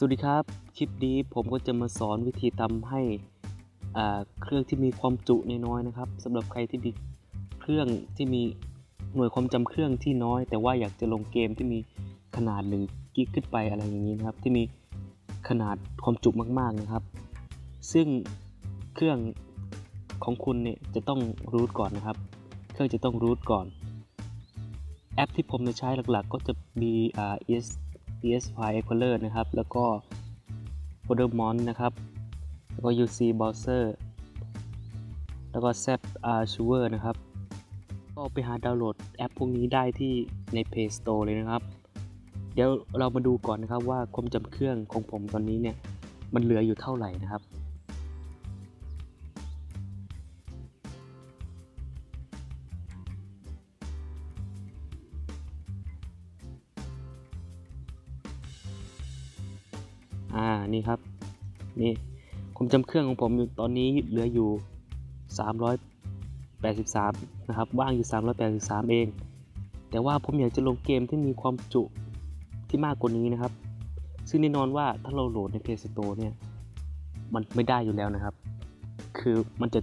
สวัสดีครับ คลิปนี้ผมก็จะมาสอนวิธีทำให้เครื่องที่มีความจุน้อยนะครับสำหรับใครที่มีเครื่องที่มีหน่วยความจำเครื่องที่น้อย แต่ว่าอยากจะลงเกมที่มีขนาด1กิกขึ้นไปอะไรอย่างนี้นะครับ ที่มีขนาดความจุมากๆนะครับ ซึ่งเครื่องของคุณเนี่ยจะต้องรูทก่อนนะครับ เครื่องจะต้องรูทก่อน แอปที่ผมจะใช้หลักๆ ก็จะมีอ่า ES PSY Explorer นะครับ แล้วก็ Foldermon นะครับ แล้วก็ UC Browser แล้วก็ Zap Archiver นะครับ ก็ไปหาดาวน์โหลดแอปพวกนี้ได้ที่ใน Play Store เลยนะครับ เดี๋ยวเรามาดูก่อนนะครับว่าความจำเครื่องของผมตอนนี้เนี่ย มันเหลืออยู่เท่าไหร่นะครับ นี่ครับ นี่ความจำเครื่องของผมอยู่ตอนนี้เหลืออยู่ 383 นะครับ ว่างอยู่ 383 เอง แต่ว่าผมอยากจะลงเกมที่มีความจุที่มากกว่านี้นะครับ ซึ่งแน่นอนว่าถ้าเราโหลดใน Play Store เนี่ย มันไม่ได้อยู่แล้วนะครับ คือมันจะ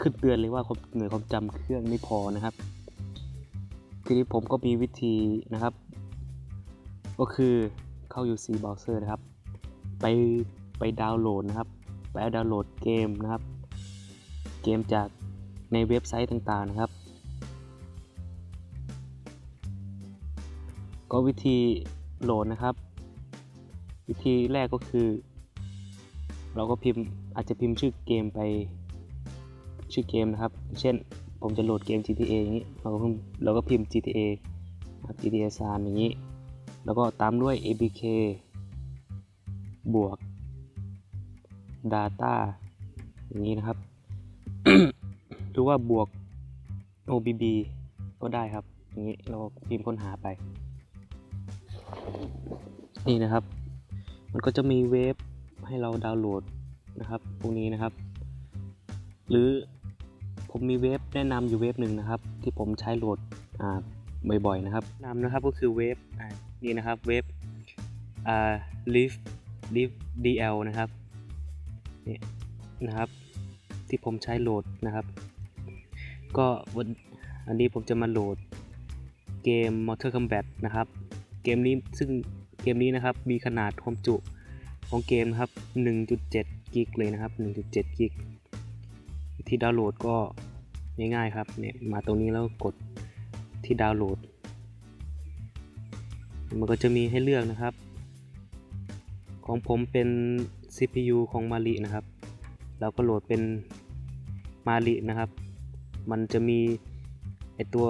ขึ้นเตือนเลยว่าความหน่วยความจำเครื่องไม่พอนะครับทีนี้ผมก็มีวิธีนะครับ ก็คือเข้า UC Browser นะครับ ไปไปดาวน์โหลดนะครับไปดาวน์โหลดเกมนะครับ เกมจากในเว็บไซต์ต่างๆนะครับ ก็วิธีโหลดนะครับ วิธีแรกก็คือ เราก็พิมพ์อาจจะพิมพ์ชื่อเกมไปชื่อเกมนะครับ เช่นผมจะโหลดเกม GTA อย่างนี้เราก็เราก็พิมพ์ GTA GTA San อย่างนี้ แล้วก็ตามด้วย ABK บวก Data อย่างนี้นะครับ หรือว่าบวก OBB ก็ได้ครับ อย่างนี้เราพิมพ์ค้นหาไป นี่นะครับ มันก็จะมีเว็บให้เราดาวน์โหลดนะครับพวกนี้นะครับ หรือผมมีเว็บแนะนำอยู่เว็บหนึ่งนะครับ ที่ผมใช้โหลดอ่าบ่อยๆนะครับนำนะครับก็คือเว็บอ่านี่นะครับเว็บอ่า live live dl นะครับนี่นะครับ ที่ผมใช้โหลดนะครับ ก็วันอันนี้ผมจะมาโหลดเกม Mortal Kombat นะครับ เกมนี้ซึ่งเกมนี้นะครับมีขนาดความจุของเกมนะครับ 1.7 กิกเลยนะครับ 1.7 กิกวิธีดาวน์โหลดก็ง่ายๆครับเนี่ยมาตรงนี้แล้วกดที่ดาวน์โหลด มันก็จะมีให้เลือกนะครับ ของผมเป็น CPU ของมารินะครับ เราก็โหลดเป็นมารินะครับ มันจะมีไอตัว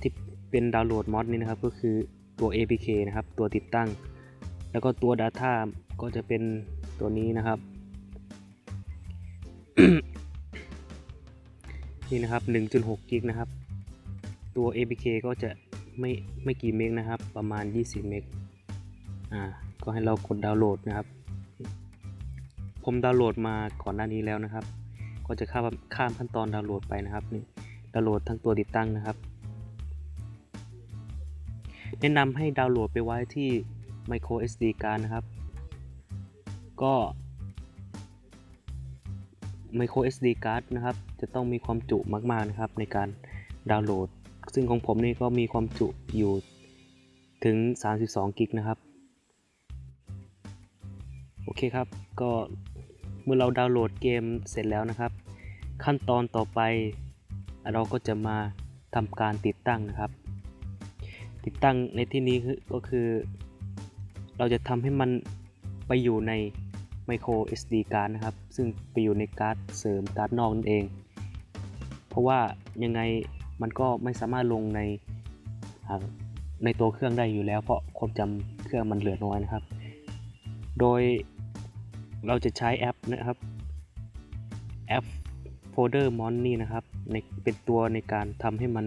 ที่เป็นดาวน์โหลดมอดนี่นะครับ ก็คือตัว APK นะครับ ตัวติดตั้ง แล้วก็ตัว Data ก็จะเป็นตัวนี้นะครับ นี่นะครับ 1.6 กิกนะครับ ตัว APK ก็จะไม่ไม่กี่เมกนะครับ ประมาณ 20 เมกอ่า ก็ให้เรากดดาวน์โหลดนะครับ ผมดาวน์โหลดมาก่อนหน้านี้แล้วนะครับ ก็จะข้ามข้ามขั้นตอนดาวน์โหลดไปนะครับนี่ดาวน์โหลดทั้งตัวติดตั้งนะครับ แนะนำให้ดาวน์โหลดไปไว้ที่ micro SD card นะครับ ก็ micro SD card นะครับ จะต้องมีความจุมาก ๆ นะครับในการดาวน์โหลด ซึ่งของผมนี่ก็มีความจุอยู่ถึง 32 กิกนะครับ เคครับ ก็เมื่อเราดาวน์โหลดเกมเสร็จแล้วนะครับ ขั้นตอนต่อไป เราก็จะมาทำการติดตั้งนะครับ ติดตั้งในที่นี้ก็คือ เราจะทำให้มันไปอยู่ใน micro SD card นะครับ ซึ่งไปอยู่ในการ์ดเสริมการ์ดนอกนั่นเอง เพราะว่ายังไงมันก็ไม่สามารถลงในในตัวเครื่องได้อยู่แล้ว เพราะความจำเครื่องมันเหลือน้อยนะครับ โดย เราจะใช้แอปนะครับแอป Folder Mon นี่นะครับในเป็นตัวในการทำให้มัน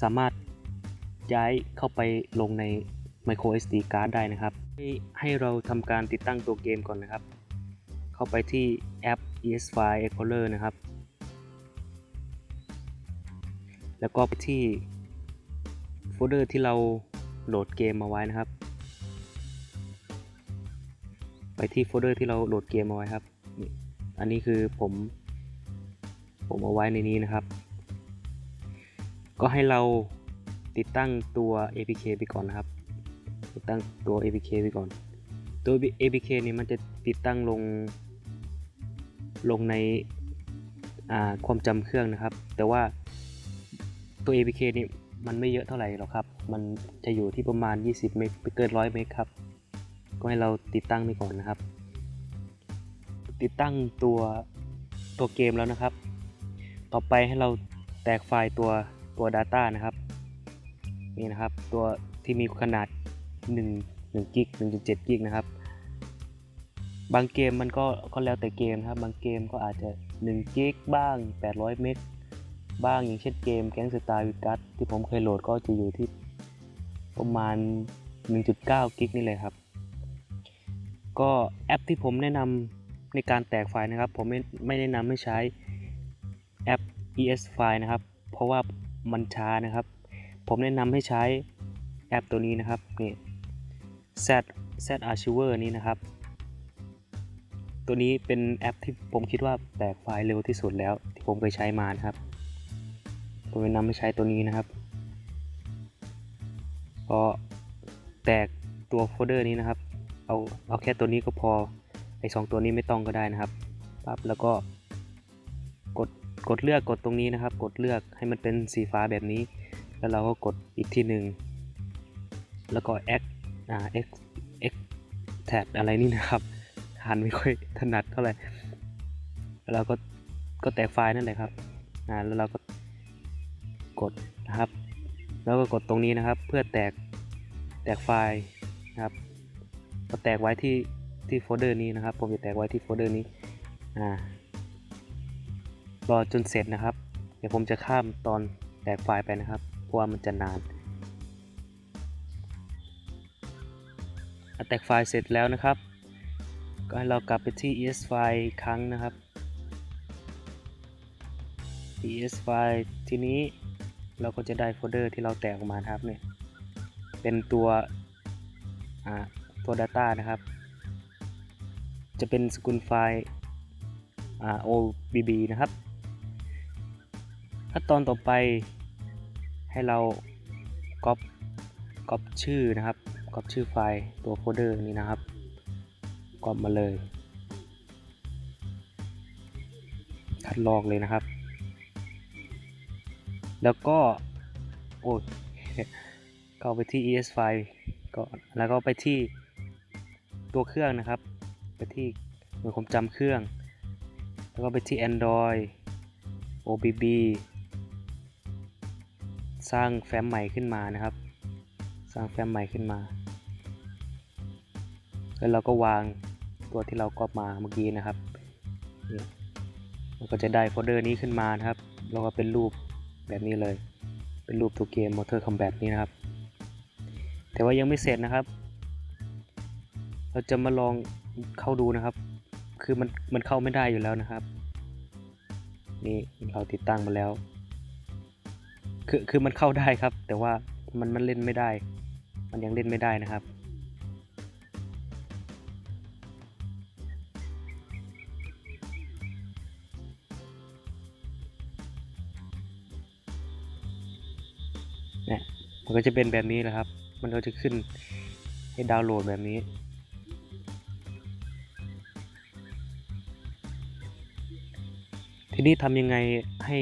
สามารถย้ายเข้าไปลงใน micro SD card ได้นะครับ ให้ให้เราทำการติดตั้งตัวเกมก่อนนะครับ เข้าไปที่แอป ES File Explorer นะครับ แล้วก็ไปที่โฟลเดอร์ที่เราโหลดเกมมาไว้นะครับ ไปที่โฟลเดอร์ที่เราโหลดเกมเอาไว้ครับ อันนี้คือผม ผมเอาไว้ในนี้นะครับ ก็ให้เราติดตั้งตัว APK ไปก่อนนะครับ ติดตั้งตัว APK ไปก่อน ตัว APK นี่มันจะติดตั้งลง ลงในความจำเครื่องนะครับ แต่ว่าตัว APK นี่มันไม่เยอะเท่าไหร่หรอกครับ มันจะอยู่ที่ประมาณ 20 เมกไม่เกิน 100 เมกครับ ก็ให้เราติดตั้งไปก่อนนะครับ ติดตั้งตัวตัวเกมแล้วนะครับ ต่อไปให้เราแตกไฟล์ตัวตัว Data นะครับนี่นะครับ ตัวที่มีขนาด 1 1กิก1.7กิกนะครับ บางเกมมันก็ก็แล้วแต่เกมนะครับ บางเกมก็อาจจะ1กิกบ้าง 800 เมกบ้างอย่างเช่นเกมแก๊งสตาร์วิกัสที่ผมเคยโหลดก็จะอยู่ที่ประมาณ 1.9 กิกนี่เลยครับ ก็แอปที่ผมแนะนำในการแตกไฟล์นะครับ ผมไม่ไม่แนะนำให้ใช้แอป ES File นะครับ เพราะว่ามันช้านะครับ ผมแนะนำให้ใช้แอปตัวนี้นะครับนี่ Z Z Archiver นี้นะครับ ตัวนี้เป็นแอปที่ผมคิดว่าแตกไฟล์เร็วที่สุดแล้ว ที่ผมเคยใช้มานะครับ ผมแนะนำให้ใช้ตัวนี้นะครับก็แตกตัวโฟลเดอร์นี้นะครับ เอาเอาแค่ตัวนี้ก็พอไอสองตัวนี้ไม่ต้องก็ได้นะครับปั๊บแล้วก็กดกดเลือกกดตรงนี้นะครับ กดเลือกให้มันเป็นสีฟ้าแบบนี้ แล้วเราก็กดอีกที่หนึ่งแล้วก็ X อ่า X X t a g อะไรนี่นะครับอ่านไม่ค่อยถนัดเท่าไหร่แล้วเราก็ก็แตกไฟล์นั่นแหละครับอ่าแล้วเราก็กดนะครับ แล้วก็กดตรงนี้นะครับ เพื่อแตกแตกไฟล์ ก็แตกไว้ที่ที่โฟลเดอร์นี้นะครับ ผมจะแตกไว้ที่โฟลเดอร์นี้อ่ารอจนเสร็จนะครับ เดี๋ยวผมจะข้ามตอนแตกไฟล์ไปนะครับ เพราะว่ามันจะนานอะแตกไฟล์เสร็จแล้วนะครับ ก็ให้เรากลับไปที่ es file ครั้งนะครับ es file ทีนี้เราก็จะได้โฟลเดอร์ที่เราแตกออกมาครับเนี่ยเป็นตัวอ่า ตัว Data นะครับ จะเป็นสกุลไฟล์ OBB นะครับ ขั้นตอนต่อไปให้เราก๊อปก๊อปชื่อนะครับก๊อปชื่อไฟล์ตัวโฟลเดอร์นี้นะครับก๊อปมาเลยคัดลอกเลยนะครับ แล้วก็โอ้เข้าไปที่ es file ก่อนแล้วก็ไปที่ ตัวเครื่องนะครับ ไปที่หน่วยความจำเครื่อง แล้วก็ไปที่ Android OBB สร้างแฟ้มใหม่ขึ้นมานะครับ สร้างแฟ้มใหม่ขึ้นมาแล้วเราก็วางตัวที่เราก๊อปมาเมื่อกี้นะครับนี่มันก็จะได้โฟลเดอร์นี้ขึ้นมานะครับ แล้วก็เป็นรูปแบบนี้เลย เป็นรูปตัวเกม Motor Combat นี้นะครับ แต่ว่ายังไม่เสร็จนะครับ เราจะมาลองเข้าดูนะครับ คือมันมันเข้าไม่ได้อยู่แล้วนะครับ นี่เราติดตั้งมาแล้ว คือคือมันเข้าได้ครับ แต่ว่ามันมันเล่นไม่ได้ มันยังเล่นไม่ได้นะครับเนี่ยมันก็จะเป็นแบบนี้แหละครับ มันก็จะขึ้นให้ดาวน์โหลดแบบนี้ ทีนี้ทำยังไงให้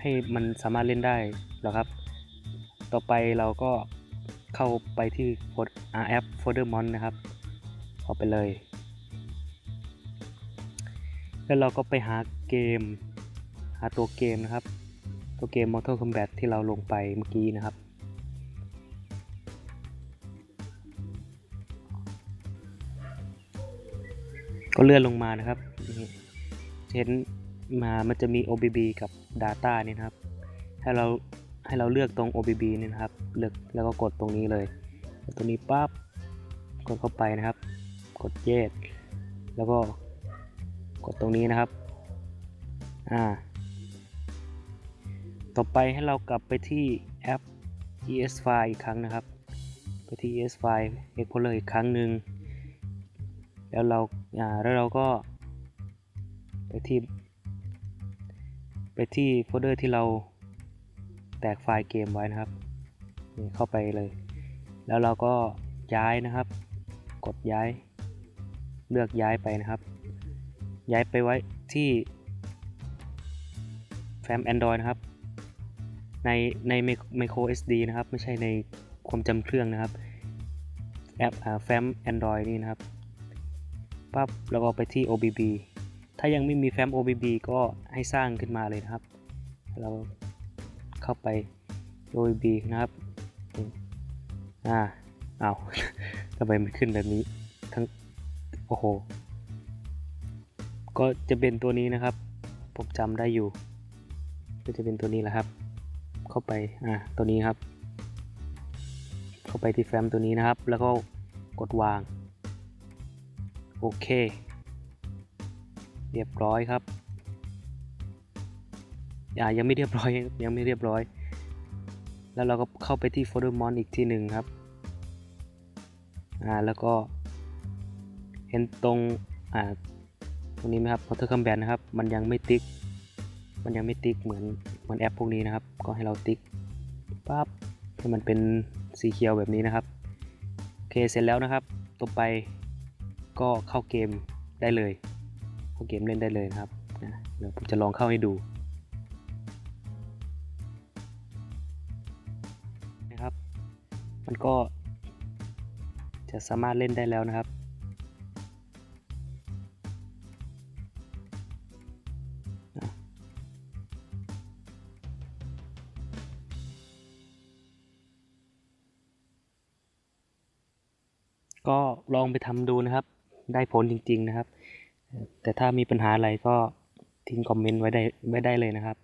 ให้มันสามารถเล่นได้เหรอครับ ต่อไปเราก็เข้าไปที่โฟลแอป Foldermon นะครับเข้าไปเลย แล้วเราก็ไปหาเกม หาตัวเกมนะครับ ตัวเกม Mortal Kombat ที่เราลงไปเมื่อกี้นะครับก็เลื่อนลงมานะครับ นี่เห็นมามันจะมี OBB กับ Data นี่นะครับ ให้เราให้เราเลือกตรง OBB นี่นะครับ เลือกแล้วก็กดตรงนี้เลย ตรงนี้ปั๊บ กดเข้าไปนะครับ กดเยสแล้วก็กดตรงนี้นะครับ อ่า ต่อไปให้เรากลับไปที่แอป ES File อีกครั้งนะครับ ไปที่ ES File Explorer อีกครั้งหนึ่ง แล้วเรา อ่า แล้วเราก็ ไปที่ ไปที่โฟลเดอร์ที่เราแตกไฟล์เกมไว้นะครับนี่เข้าไปเลย แล้วเราก็ย้ายนะครับ กดย้าย เลือกย้ายไปนะครับ ย้ายไปไว้ที่แฟ้ม Android นะครับ ในใน micro SD นะครับ ไม่ใช่ในความจำเครื่องนะครับแอปอ่าแฟ้ม Android นี่นะครับปั๊บแล้วก็ไปที่ OBB ถ้ายังไม่มีแฟ้ม OBB ก็ให้สร้างขึ้นมาเลยนะครับ เราเข้าไป OBB นะครับ อ่าเอาทำไมมันขึ้นแบบนี้ ทั้ง โอ้โห ก็จะเป็นตัวนี้นะครับ ผมจำได้อยู่ ก็จะเป็นตัวนี้แหละครับ เข้าไป อ่า ตัวนี้ครับ เข้าไปที่แฟ้มตัวนี้นะครับ แล้วก็กดวาง โอเค เรียบร้อยครับอ่ายังไม่เรียบร้อยยังไม่เรียบร้อย แล้วเราก็เข้าไปที่โฟลเดอร์มอนอีกทีหนึ่งครับอ่าแล้วก็เห็นตรงอ่าตรงนี้ไหมครับ Water Combat นะครับ มันยังไม่ติ๊ก มันยังไม่ติ๊กเหมือนเหมือนแอปพวกนี้นะครับ ก็ให้เราติ๊กปั๊บให้มันเป็นสีเขียวแบบนี้นะครับโอเคเสร็จแล้วนะครับต่อไปก็เข้าเกมได้เลย เข้าเกมเล่นได้เลยครับเดี๋ยวผมจะลองเข้าให้ดูนะครับ มันก็จะสามารถเล่นได้แล้วนะครับก็ลองไปทำดูนะครับ ได้ผลจริง ๆ นะครับ แต่ถ้ามีปัญหาอะไรก็ทิ้งคอมเมนต์ไว้ได้ไว้ได้เลยนะครับ